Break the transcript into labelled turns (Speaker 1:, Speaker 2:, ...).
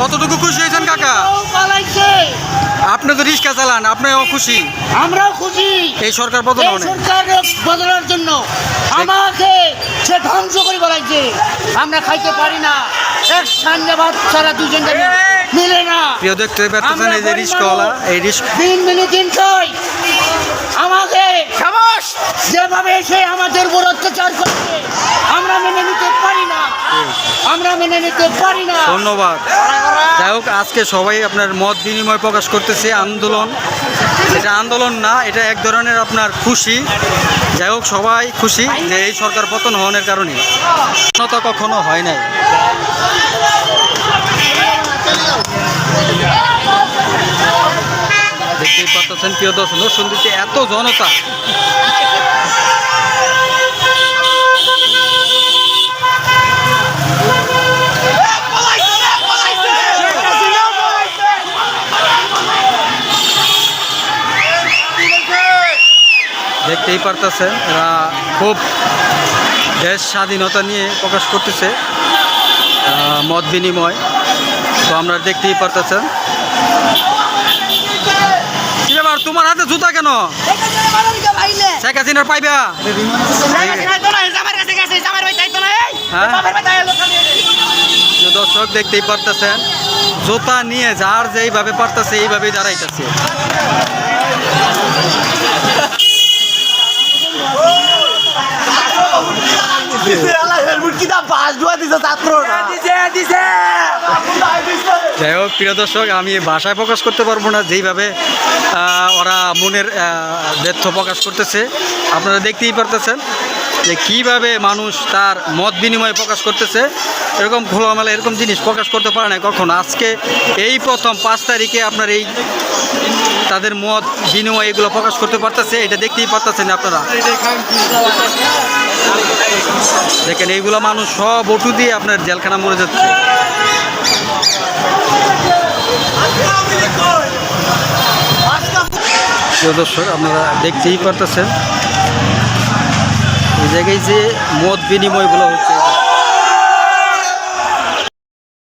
Speaker 1: কতটুকু খুশি হয়েছেন কাকা? আপনি তো রিক্সা চালান আপনিও খুশি?
Speaker 2: আমরাও খুশি।
Speaker 1: এই সরকার
Speaker 2: এই সরকার বদলার জন্য আমাকে সে ধ্বংস করে বেড়াইছে আমরা খাইতে পারি না। এক সান্ডে ভাত ছাড়া দুজন মিলে না।
Speaker 1: প্রিয় দেখতে পাচ্ছেন এই যে রিক্সাওয়ালা এই রিক্সা
Speaker 2: তিন মিনিট দিন খাই। আমাকে যেভাবে সে আমাদের উপর অত্যাচার করছে আমরা মেনে নিতে পারি না। আমরা মেনে নিতে পারি না।
Speaker 1: ধন্যবাদ। যাই হোক, আজকে সবাই আপনার মত বিনিময় প্রকাশ করতেছে, আন্দোলন। এটা আন্দোলন না, এটা এক ধরনের আপনার খুশি। যাই হোক, সবাই খুশি যে এই সরকার পতন হওয়ার কারণে। তো কখনো হয় নাই। দেখতেই পাচ্ছেন প্রিয় দর্শক সুন্দরতে এত জনতা। দেখতেই পারতেছেন এরা খুব দেশ স্বাধীনতা নিয়ে প্রকাশ করতেছে মত বিনিময়। তো আমরা দেখতেই পারতেছেন। ব্যাপার তোমার হাতে জুতা কেন? পাইবা? হ্যাঁ? দর্শক দেখতেই পারতেছেন, জুতা নিয়ে যার যেইভাবে পারতেছে, এইভাবেই দাঁড়াইতেছে। যাই হোক প্রিয় দর্শক আমি ভাষায় প্রকাশ করতে পারব না যেইভাবে ওরা মনের ব্যর্থ প্রকাশ করতেছে। আপনারা দেখতেই পারতেছেন যে কীভাবে মানুষ তার মত বিনিময় প্রকাশ করতেছে। এরকম খোলামেলা এরকম জিনিস প্রকাশ করতে পারে না কখন। আজকে এই প্রথম পাঁচ তারিখে আপনার এই তাদের মত বিনিময় এগুলো প্রকাশ করতে পারতেছে এটা দেখতেই পারতেছেন আপনারা। দেখেন, এইগুলো মানুষ সব ওটু দিয়ে আপনার জেলখানা মরে যাচ্ছে। দর্শক, আপনারা দেখতেই পারতেছেন। এই জায়গায় যে মত বিনিময়গুলো হচ্ছে